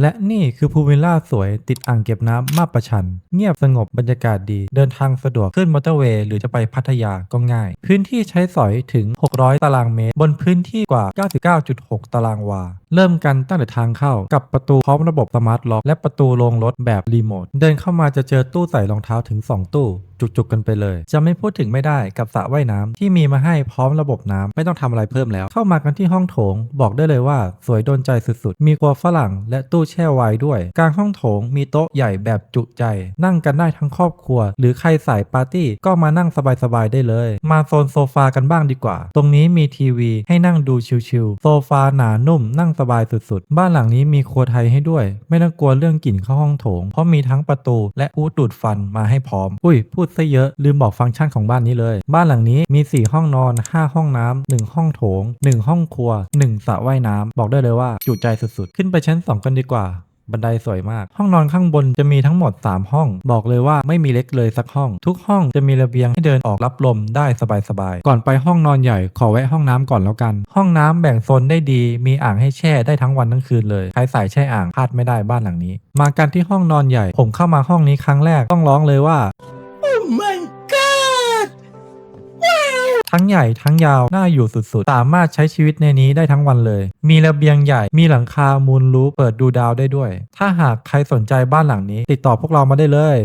และนี่คือพูวิลล่าสวยติดอ่างเก็บน้ำมาประชัน เงียบสงบบรรยากาศดี เดินทางสะดวกขึ้นมอเตอร์เวย์หรือจะไปพัทยาก็ง่าย พื้นที่ใช้สอยถึง 600 ตารางเมตร บนพื้นที่กว่า 99.6 ตารางวา เริ่มกันตั้งแต่ทางเข้ากับประตูพร้อมระบบสมาร์ทล็อกและประตูโรงรถแบบรีโมท เดินเข้ามาจะเจอตู้ใส่รองเท้าถึง 2 ตู้ จุกๆกันไปเลย จะไม่พูดถึงไม่ได้กับสระว่ายน้ำที่มีมาให้พร้อมระบบน้ำไม่ต้องทำอะไรเพิ่มแล้ว เข้ามากันที่ห้องโถง บอกได้เลยว่าสวยโดนใจสุดๆ มีครัวฝรั่งและตู้แช่ไวน์ด้วย กลางห้องโถงมีโต๊ะใหญ่แบบจุใจ นั่งกันได้ทั้งครอบครัว หรือใครสายปาร์ตี้ก็มานั่งสบายๆได้เลย มาโซนโซฟากันบ้างดีกว่า ตรงนี้มีทีวีให้นั่งดูชิลๆโซฟาหนานุ่มนั่งสบายสุดๆ บ้านหลังนี้มีครัวไทยให้ด้วย ไม่ต้องกลัวเรื่องกลิ่นเข้าห้องโถง เพราะมีทั้งประตูและอูดูดฟันมาให้พร้อม อุ้ยพูดซะเยอะ ลืมบอกฟังก์ชันของบ้านนี้เลย บ้านหลังนี้มี 4 ห้องนอน 5 ห้องน้ำ1ห้องโถง 1 ห้องครัว 1สระว่ายน้ำบอกได้เลยว่าจุใจสุดๆ ขึ้นไปชั้น 2 กันดีกว่าบันไดสวยมาก ห้องนอนข้างบนจะมีทั้งหมด 3 ห้อง บอกเลยว่าไม่มีเล็กเลยสักห้อง ทุกห้องจะมีระเบียงให้เดินออกรับลมได้สบายๆ ก่อนไปห้องนอนใหญ่ขอแวะห้องน้ำก่อนแล้วกัน ห้องน้ำแบ่งโซนได้ดี มีอ่างให้แช่ได้ทั้งวันทั้งคืนเลยใครใส่แช่อ่างพลาดไม่ได้บ้านหลังนี้ มากันที่ห้องนอนใหญ่ ผมเข้ามาห้องนี้ครั้งแรกต้องร้องเลยว่า ใหญ่ทั้งยาวน่าอยู่สุดๆ สามารถใช้ชีวิตในนี้ได้ทั้งวันเลย มีระเบียงใหญ่มีหลังคามูลรูเปิดดูดาวได้ด้วย ถ้าหากใครสนใจบ้านหลังนี้ ติดต่อพวกเรามาได้เลย